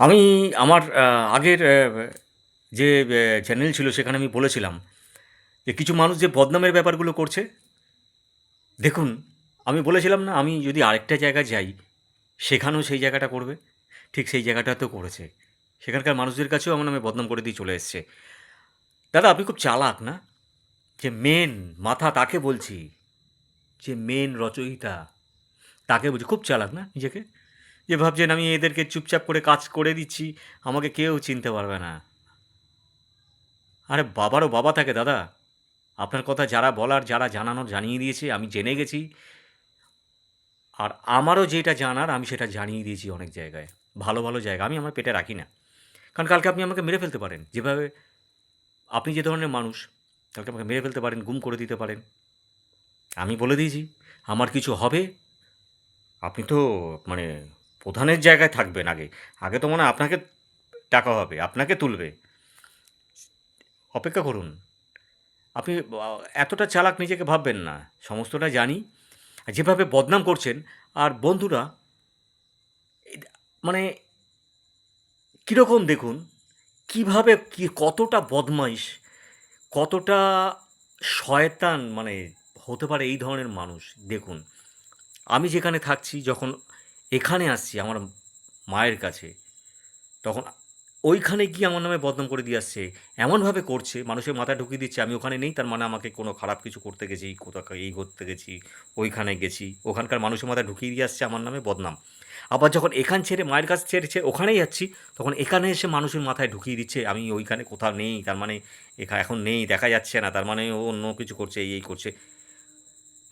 আমি আমার আগের যে চ্যানেল ছিল সেখানে আমি বলেছিলাম যে কিছু মানুষ যে বদনামের ব্যাপারগুলো করছে, দেখুন, আমি বলেছিলাম না, আমি যদি আরেকটা জায়গায় যাই, সেখানেও সেই জায়গাটা করবে, ঠিক সেই জায়গাটাতেও করেছে। সেখানকার মানুষদের কাছেও আমার নামে বদনাম করে দিয়ে চলে এসছে। দাদা, আপনি খুব চালাক না? যে মেন মাথা তাকে বলছি, যে মেন রচয়িতা, তাকে বলছি, খুব চালাক না নিজেকে? যে ভাবছেন আমি এদেরকে চুপচাপ করে কাজ করে দিচ্ছি, আমাকে কেউ চিনতে পারবে না। আরে বাবারও বাবা থাকে দাদা। আপনার কথা যারা বলার, যারা জানানোর জানিয়ে দিয়েছে, আমি জেনে গেছি। আর আমারও যেটা জানার, আমি সেটা জানিয়ে দিয়েছি অনেক জায়গায়। ভালো ভালো জায়গা। আমি আমার পেটে রাখি না। কারণ কালকে আপনি আমাকে মেরে ফেলতে পারেন। যেভাবে আপনি যে ধরনের মানুষ, কালকে আমাকে মেরে ফেলতে পারেন, গুম করে দিতে পারেন। আমি বলে দিয়েছি, আমার কিছু হবে। আপনি তো মানে প্রধানের জায়গায় থাকবেন আগে। আগে তো মনে হয় আপনাকে টাকা হবে, আপনাকে তুলবে। অপেক্ষা করুন। আপনি এতটা চালাক নিজেকে ভাববেন না, সমস্তটা জানি। যেভাবে বদনাম করছেন, আর বন্ধুরা মানে কীরকম দেখুন, কীভাবে, কি, কতটা বদমাইশ, কতটা শয়তান মানে হতে পারে এই ধরনের মানুষ। দেখুন, আমি যেখানে থাকছি, যখন এখানে আসছি আমার মায়ের কাছে। তখন ওইখানে গিয়ে আমার নামে বদনাম করে দিয়ে আসছে। এমনভাবে করছে, মানুষের মাথায় ঢুকিয়ে দিচ্ছে, আমি ওখানে নেই, তার মানে আমাকে কোনো খারাপ কিছু করতে গেছি, কোথাও এই করতে গেছি, ওইখানে গেছি, ওখানকার মানুষের মাথায় ঢুকিয়ে দিয়ে আসছে আমার নামে বদনাম। আবার যখন এখান ছেড়ে, মায়ের কাছ ছেড়ে ছেড়ে ওখানেই যাচ্ছি, তখন এখানে এসে মানুষের মাথায় ঢুকিয়ে দিচ্ছে, আমি ওইখানে কোথাও নেই, তার মানে এখা, এখন নেই, দেখা যাচ্ছে না, তার মানে ও অন্য কিছু করছে, এই করছে।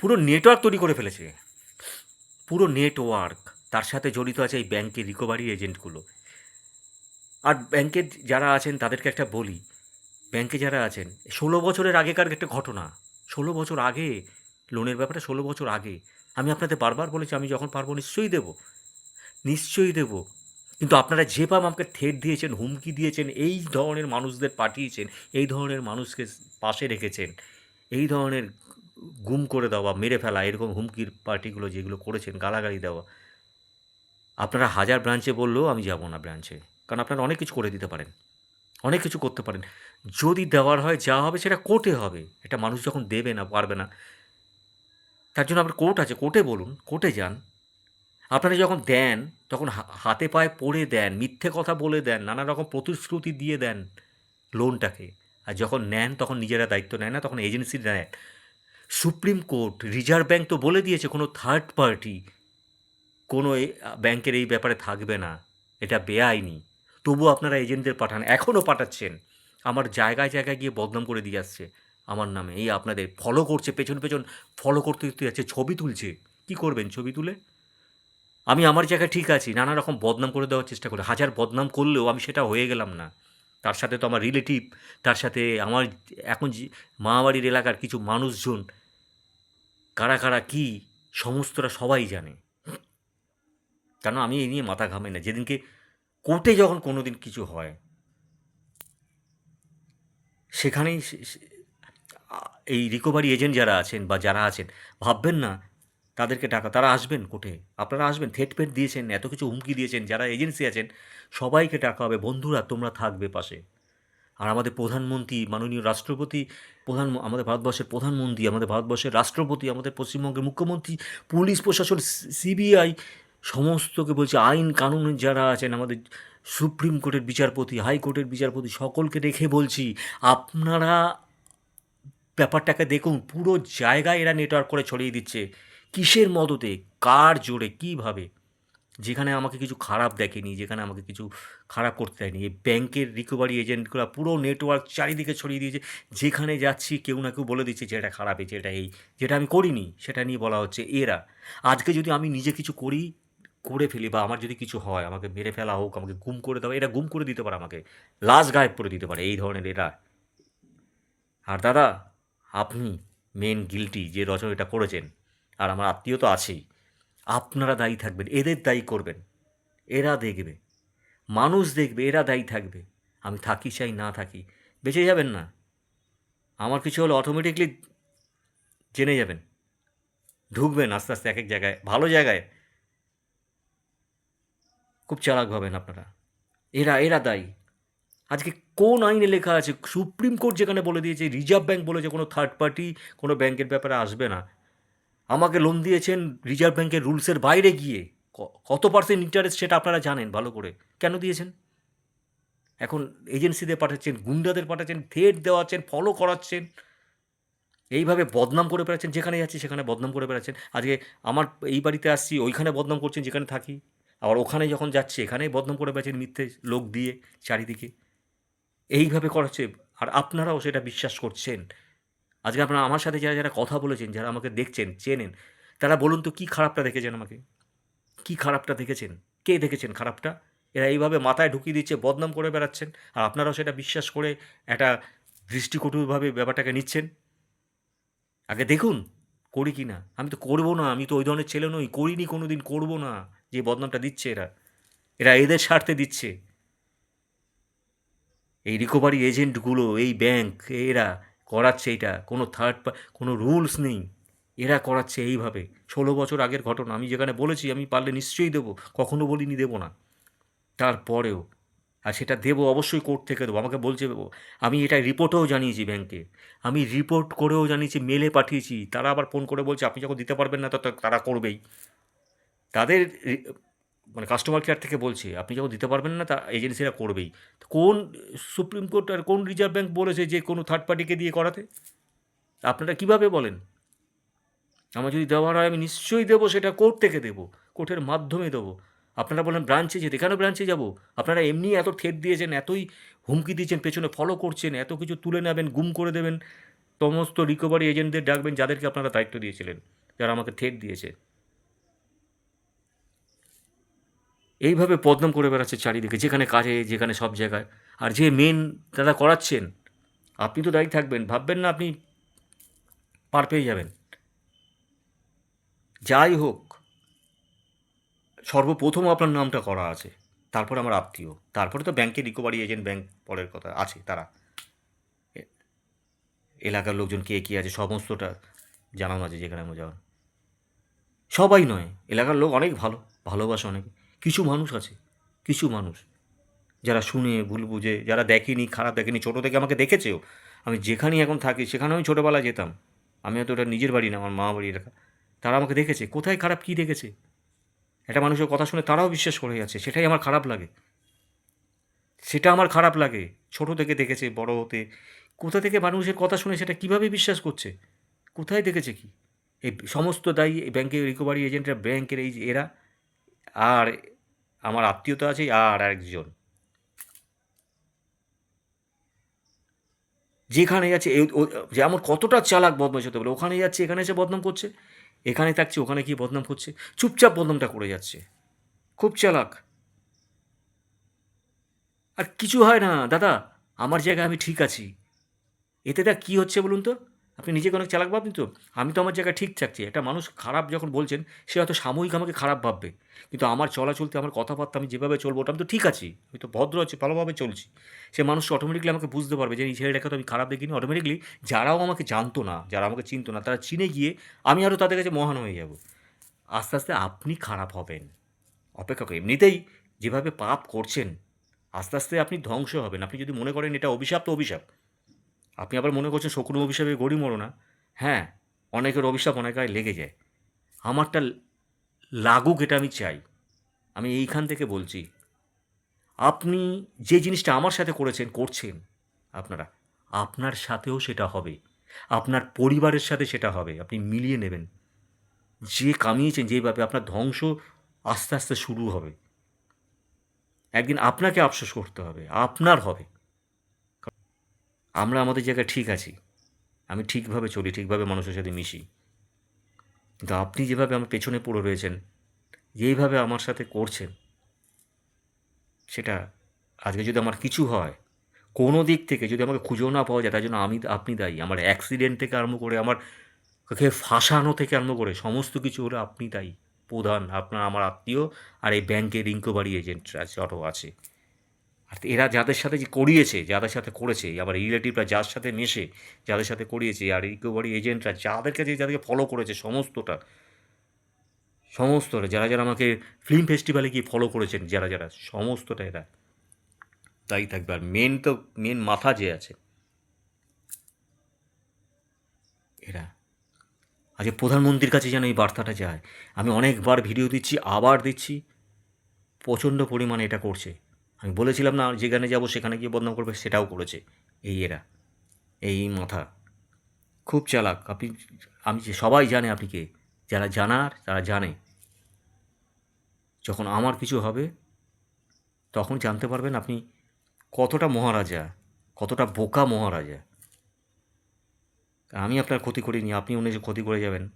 পুরো নেটওয়ার্ক তৈরি করে ফেলেছে। পুরো নেটওয়ার্ক তার সাথে জড়িত আছে এই ব্যাংকের রিকভারি এজেন্টগুলো আর ব্যাংকের যারা আছেন, তাদেরকে একটা বলি, ব্যাংকে যারা আছেন, ষোলো বছরের আগেকার একটা ঘটনা, ষোলো বছর আগে, লোনের ব্যাপারে ষোলো বছর আগে, আমি আপনাদের বারবার বলেছি, আমি যখন পারব নিশ্চয়ই দেব। নিশ্চয়ই দেব। কিন্তু আপনারা যে পাম আমাকে থেট দিয়েছেন, হুমকি দিয়েছেন, এই ধরনের মানুষদের পাঠিয়েছেন, এই ধরনের মানুষকে পাশে রেখেছেন, এই ধরনের গুম করে দেওয়া, মেরে ফেলা, এরকম হুমকির পার্টিগুলো যেগুলো করেছেন, গালাগালি দেওয়া আপনারা হাজার ব্রাঞ্চে বললেও আমি যাব না ব্রাঞ্চে কারণ আপনারা অনেক কিছু করে দিতে পারেন। অনেক কিছু করতে পারেন। যদি দেওয়ার হয় যা হবে সেটা কোর্টে হবে। এটা মানুষ যখন দেবে না, পারবে না। তার জন্য আপনার কোর্ট আছে। কোর্টে বলুন কোর্টে যান। আপনারা যখন দেন, তখন হাতে পায়ে পড়ে দেন, মিথ্যে কথা বলে দেন, নানা রকম প্রতিশ্রুতি দিয়ে দেন লোনটাকে আর যখন নেন, তখন নিজেরা দায়িত্ব নেয় না, তখন এজেন্সি নেয়। সুপ্রিম কোর্ট রিজার্ভ ব্যাঙ্ক তো বলে দিয়েছে, কোনো থার্ড পার্টি কোনো ব্যাংকের এই ব্যাপারে থাকবে না। এটা বেআইনি। তবুও আপনারা এজেন্টদের পাঠান। এখনও পাঠাচ্ছেন। আমার জায়গায় জায়গায় গিয়ে বদনাম করে দিয়ে আসছে আমার নামে। এই আপনাদের ফলো করছে, পেছন পেছন ফলো করতে করতে যাচ্ছে, ছবি তুলছে। কি করবেন ছবি তুলে? আমি আমার জায়গায় ঠিক আছি। নানা রকম বদনাম করে দেওয়ার চেষ্টা করি। হাজার বদনাম করলেও আমি সেটা হয়ে গেলাম না। তার সাথে তো আমার রিলেটিভ তার সাথে আমার এখন মামাবাড়ির এলাকার কিছু মানুষজন, কারা কারা কী, সমস্তরা সবাই জানে। কেন আমি এই নিয়ে মাথা ঘামাই না? যেদিনকে কোর্টে যখন কোনো দিন কিছু হয়, সেখানেই এই রিকভারি এজেন্ট যারা আছেন বা যারা আছেন, ভাববেন না তাদেরকে টাকা, তারা আসবেন কোর্টে। আপনারা আসবেন, থেট ফেট দিয়েছেন, এত কিছু হুমকি দিয়েছেন, যারা এজেন্সি আছেন, সবাইকে টাকা হবে, বন্ধুরা তোমরা থাকবে পাশে। আর আমাদের প্রধানমন্ত্রী, মাননীয় রাষ্ট্রপতি, প্রধান, আমাদের ভারতবর্ষের প্রধানমন্ত্রী, আমাদের ভারতবর্ষের রাষ্ট্রপতি, আমাদের পশ্চিমবঙ্গের মুখ্যমন্ত্রী, পুলিশ প্রশাসন সিবিআই সমস্তকে বলছে আইন কানুনের যারা আছেন, আমাদের সুপ্রিম কোর্টের বিচারপতি হাইকোর্টের বিচারপতি, সকলকে রেখে বলছি, আপনারা ব্যাপারটাকে দেখুন, পুরো জায়গায় এরা নেটওয়ার্ক করে ছড়িয়ে দিচ্ছে। কিসের মদতে? কার জোরে? কীভাবে? যেখানে আমাকে কিছু খারাপ দেখেনি, যেখানে আমাকে কিছু খারাপ করতে দেয়নি। এই ব্যাংকের রিকভারি এজেন্টগুলো পুরো নেটওয়ার্ক চারিদিকে ছড়িয়ে দিয়েছে। যেখানে যাচ্ছি, কেউ না কেউ বলে দিচ্ছে যে এটা খারাপ যেটা এই। যেটা আমি করিনি, সেটা নিয়ে বলা হচ্ছে এরা। আজকে যদি আমি নিজে কিছু করি করে ফেলি বা আমার যদি কিছু হয়, আমাকে মেরে ফেলা হোক, আমাকে গুম করে দেওয়া এরা গুম করে দিতে পারে আমাকে। লাশ গায়েব করে দিতে পারে, এই ধরনের এরা আর দাদা, আপনি মেন গিলটি যে রচনাটা করেছেন, আর আমার আত্মীয় তো আছেই, আপনারা দায়ী থাকবেন, এদের দায়ী করবেন। এরা দেখবে, মানুষ দেখবে, এরা দায়ী থাকবে। আমি থাকি চাই, না থাকি, বেঁচে যাবেন না। আমার কিছু হলে অটোমেটিকলি জেনে যাবেন। ঢুকবেন আস্তে আস্তে এক এক জায়গায়, ভালো জায়গায়। খুব চালাক হবেন আপনারা। এরা এরা দায়ী। আজকে কোন আইনে লেখা আছে? সুপ্রিম কোর্ট যেখানে বলে দিয়েছে, রিজার্ভ ব্যাঙ্ক বলেছে, কোনো থার্ড পার্টি কোনো ব্যাংকের ব্যাপারে আসবে না। আমাকে লোন দিয়েছেন রিজার্ভ ব্যাঙ্কের রুলসের বাইরে গিয়ে। কত পার্সেন্ট ইন্টারেস্ট সেটা আপনারা জানেন ভালো করে। কেন দিয়েছেন? এখন এজেন্সিদের পাঠাচ্ছেন, গুন্ডাদের পাঠাচ্ছেন থ্রেট দেওয়াচ্ছেন ফলো করাচ্ছেন। এইভাবে বদনাম করে বেড়াচ্ছেন যেখানে যাচ্ছি সেখানে বদনাম করে বেড়াচ্ছেন। আজকে আমার এই বাড়িতে আসছি, ওইখানে বদনাম করছেন, যেখানে থাকি। আবার ওখানে যখন যাচ্ছে, এখানেই বদনাম করে বেড়াচ্ছেন মিথ্যে লোক দিয়ে চারিদিকে। এইভাবে করাচ্ছে আর আপনারাও সেটা বিশ্বাস করছেন। আজকে আপনারা আমার সাথে যারা যারা কথা বলেছেন, যারা আমাকে দেখছেন, চেনেন, তারা বলুন তো কী খারাপটা দেখেছেন আমাকে? কী খারাপটা দেখেছেন? কে দেখেছেন খারাপটা? এরা এইভাবে মাথায় ঢুকিয়ে দিচ্ছে, বদনাম করে বেড়াচ্ছেন, আর আপনারাও সেটা বিশ্বাস করে একটা দৃষ্টিকটুভাবে ব্যাপারটাকে নিচ্ছেন? আগে দেখুন, করি কি না? আমি তো করব না, আমি তো ওই ধরনের ছেলে নই, করিনি কোনো দিন করব না। যে বদনামটা দিচ্ছে এরা এরা এদের স্বার্থে দিচ্ছে। এই রিকভারি এজেন্টগুলো এই ব্যাংক এরা করাচ্ছে এটা, কোনো থার্ড কোনো রুলস নেই। এরা করাচ্ছে এইভাবে। ষোলো বছর আগের ঘটনা, আমি যেখানে বলেছি, আমি পারলে নিশ্চয়ই দেবো, কখনো বলিনি দেবো না। তারপরেও, আর সেটা দেবো অবশ্যই কোর্ট থেকে দেবো, আমাকে বলছে, আমি এটা রিপোর্টেও জানিয়েছি ব্যাংকে আমি রিপোর্ট করেও জানিয়েছি মেলে পাঠিয়েছি। তারা আবার ফোন করে বলছে, আপনি যখন দিতে পারবেন না তো, তারা করবেই। তাদের মানে কাস্টমার কেয়ার থেকে বলছে, আপনি যখন দিতে পারবেন না, তা এজেন্সিরা করবেই। কোন সুপ্রিম কোর্ট আর কোন রিজার্ভ ব্যাঙ্ক বলেছে যে কোনো থার্ড পার্টিকে দিয়ে করাতে? আপনারা কীভাবে বলেন? আমার যদি দেওয়ার হয়, আমি নিশ্চয়ই দেবো, সেটা কোর্ট থেকে দেবো, কোর্টের মাধ্যমে দেবো। আপনারা বলেন ব্রাঞ্চে যেতে, কেন ব্রাঞ্চে যাব? আপনারা এমনি এত থেট দিয়েছেন, এতই হুমকি দিয়েছেন পেছনে ফলো করছেন, এত কিছু তুলে নেবেন, গুম করে দেবেন, সমস্ত রিকভারি এজেন্টদের ডাকবেন, যাদেরকে আপনারা দায়িত্ব দিয়েছিলেন, যারা আমাকে থেট দিয়েছে। এইভাবে বদনাম করে বেড়াচ্ছে চারিদিকে, যেখানে কাজে, যেখানে সব জায়গায়। আর যে মেন দাদা করাচ্ছেন, আপনি তো দায়ী থাকবেন, ভাববেন না আপনি পার পেয়ে যাবেন। যাই হোক, সর্বপ্রথম আপনার নামটা করা আছে, তারপরে আমার আত্মীয়, তারপরে তো ব্যাংকের রিকভারি এজেন্ট ব্যাংক পরের কথা, আছে, তারা। এলাকার লোকজন কে, কী আছে, সমস্তটা জানানো আছে যেখানে আমরা যাওয়ার। সবাই নয়, এলাকার লোক অনেক ভালো, ভালোবাসে অনেক। কিছু মানুষ আছে, কিছু মানুষ যারা শুনে, ভুল বুঝে, যারা দেখেনি, খারাপ দেখেনি, ছোটো থেকে আমাকে দেখেছেও, আমি যেখানেই এখন থাকি, সেখানেও আমি ছোটোবেলায় যেতাম। আমি হয়তো ওটা নিজের বাড়ি না, আমার মা বাড়ি এলাকা। তারা আমাকে দেখেছে, কোথায় খারাপ কী দেখেছে? একটা মানুষের কথা শুনে তারাও বিশ্বাস করে যাচ্ছে, সেটাই আমার খারাপ লাগে। সেটা আমার খারাপ লাগে, ছোট থেকে দেখেছে, বড় হতে। কোথা থেকে মানুষের কথা শুনে সেটা কীভাবে বিশ্বাস করছে? কোথায় দেখেছে কি? এই সমস্ত দায়ী এই ব্যাংকের রিকভারি এজেন্টরা ব্যাংকের এই এরা আর আমার আত্মীয়তা আছে আর একজন যেখানে যাচ্ছে ও- যেমন কতটা চালাক বদমাশ হতে পারে, ওখানে যাচ্ছে, এখানে এসে বদনাম করছে, এখানে থাকছে, ওখানে গিয়ে বদনাম করছে, চুপচাপ বদনামটা করে যাচ্ছে। খুব চালাক। আর কিছু হয় না, দাদা, আমার জায়গায় আমি ঠিক আছি। এতে তা কী হচ্ছে বলুন তো? আপনি নিজেকে অনেক চালাক ভাবছেন তো? আমি তো আমার জায়গায় ঠিক থাকছি। একটা মানুষ খারাপ যখন বলছেন, সে হয়তো সাময়িক আমাকে খারাপ ভাববে। কিন্তু আমার চলাচলতে আমার কথাবার্তা আমি যেভাবে চলবো, ওটা আমি তো ঠিক আছি। আমি তো ভদ্র আছি, ভালোভাবে চলছি। সে মানুষ অটোমেটিকলি আমাকে বুঝতে পারবে যে, এই ছেলেটাকে তো আমি খারাপ দেখিনি। অটোমেটিকলি যারাও আমাকে জানতো না, যারা আমাকে চিনতো না, তারা চিনে গিয়ে আমি আরও তাদের কাছে মহান হয়ে যাব। আস্তে আস্তে আপনি খারাপ হবেন। অপেক্ষা করে এমনিতেই যেভাবে পাপ করছেন, আস্তে আস্তে আপনি ধ্বংস হবেন। আপনি যদি মনে করেন এটা অভিশাপ, তো অভিশাপ। আপনি আবার মনে করছেন শকুন অভিশাপে গড়ি মরো না? হ্যাঁ অনেকের অভিশাপ অনেক গায়ে লেগে যায়। আমারটা লাগুক এটা আমি চাই। আমি এইখান থেকে বলছি, আপনি যে জিনিসটা আমার সাথে করেছেন, করছেন, আপনারা, আপনার সাথেও সেটা হবে। আপনার পরিবারের সাথে সেটা হবে। আপনি মিলিয়ে নেবেন। যে কামিয়েছেন যেভাবে আপনার ধ্বংস আস্তে আস্তে শুরু হবে। একদিন আপনাকে আফসোস করতে হবে, আপনার হবে। আমরা আমাদের জায়গায় ঠিক আছি। আমি ঠিকভাবে চলি, ঠিকভাবে মানুষের সাথে মিশি। কিন্তু আপনি যেভাবে আমার পেছনে পড়ে রয়েছেন, যেইভাবে আমার সাথে করছেন, সেটা আজকে যদি আমার কিছু হয়, কোনো দিক থেকে যদি আমাকে খুঁজেও না পাওয়া যায়, তার জন্য আমি, আপনি দায়ী। আমার অ্যাক্সিডেন্ট থেকে আরম্ভ করে, আমার কে ফাঁসানো থেকে আরম্ভ করে, সমস্ত কিছু হলো আপনি দায়ী। প্রধান, আপনার, আমার আত্মীয় আর এই ব্যাংকের রিঙ্কোবারি এজেন্ট আছে আরও আছে। আর এরা যাদের সাথে যে করিয়েছে, যাদের সাথে করেছে আবার রিলেটিভরা যার সাথে মেশে, যাদের সাথে করিয়েছে, আর রিকভারি এজেন্টরা যাদের কাছে যাদেরকে ফলো করেছে, সমস্তটা সমস্তটা, যারা যারা আমাকে ফিল্ম ফেস্টিভ্যালে গিয়ে ফলো করেছেন, যারা যারা, সমস্তটা এরা। তাই থাকবে, আর মেন তো মেন মাথা যে আছে, এরা। আজকে প্রধানমন্ত্রীর কাছে যেন এই বার্তাটা যায়। আমি অনেকবার ভিডিও দিচ্ছি, আবার দিচ্ছি, প্রচণ্ড পরিমাণে এটা করছে। আমি বলেছিলাম না যেখানে যাব, সেখানে গিয়ে বদনাম করবে, সেটাও করেছে এই এরা, এই মাথা। খুব চালাক। আপনি, আমি যে সবাই জানে আপনি কে, যারা জানার, তারা জানে। যখন আমার কিছু হবে, তখন জানতে পারবেন আপনি কতটা মহারাজা, কতটা বোকা মহারাজা। আমি আপনার ক্ষতি করিনি, আপনি অন্য যে ক্ষতি করে যাবেন।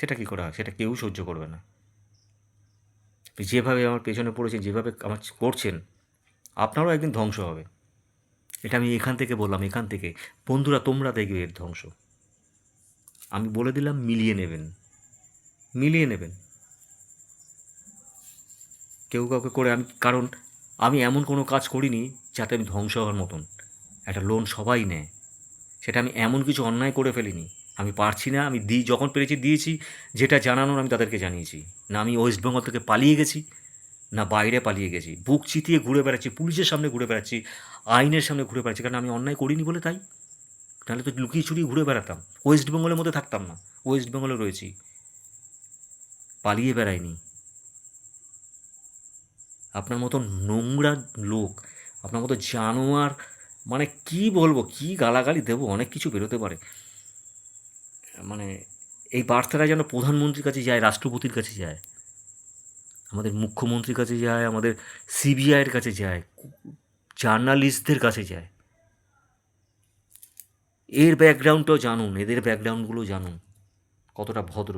সেটা কী করা সেটা কেউ সহ্য করবে না। যেভাবে আমার পেছনে পড়েছেন, যেভাবে আমার করছেন, আপনারও একদিন ধ্বংস হবে। এটা আমি এখান থেকে বললাম, এখান থেকে। বন্ধুরা, তোমরা দেখবে এর ধ্বংস। আমি বলে দিলাম, মিলিয়ে নেবেন। মিলিয়ে নেবেন। কেউ কাউকে করে আমি, কারণ আমি এমন কোনো কাজ করিনি যাতে আমি ধ্বংস হওয়ার মতন। একটা লোন সবাই নেয়। সেটা আমি এমন কিছু অন্যায় করে ফেলিনি। আমি পারছি না, আমি দিই যখন পেরেছি দিয়েছি, যেটা জানানোর আমি তাদেরকে জানিয়েছি। না আমি ওয়েস্ট বেঙ্গল থেকে পালিয়ে গেছি, না বাইরে পালিয়ে গেছি। বুক চিতিয়ে ঘুরে বেড়াচ্ছি, পুলিশের সামনে ঘুরে বেড়াচ্ছি, আইনের সামনে ঘুরে বেড়াচ্ছি, কারণ আমি অন্যায় করিনি বলে তাই। তাহলে তো লুকিয়ে চুরিয়ে ঘুরে বেড়াতাম। ওয়েস্ট বেঙ্গলের মধ্যে থাকতাম না ওয়েস্ট বেঙ্গলে রয়েছি। পালিয়ে বেড়াইনি। আপনার মতো নোংরা লোক, আপনার মতো জানোয়ার মানে কি বলব, কি গালাগালি দেবো, অনেক কিছু বেরোতে পারে। এই বার্তাটা যেন প্রধানমন্ত্রীর কাছে যায়, রাষ্ট্রপতির কাছে যায়, আমাদের মুখ্যমন্ত্রীর কাছে যায়, আমাদের সিবিআইয়ের কাছে যায়, জার্নালিস্টদের কাছে যায়। এর ব্যাকগ্রাউন্ডটাও জানুন, এদের ব্যাকগ্রাউন্ডগুলো জানুন, কতটা ভদ্র।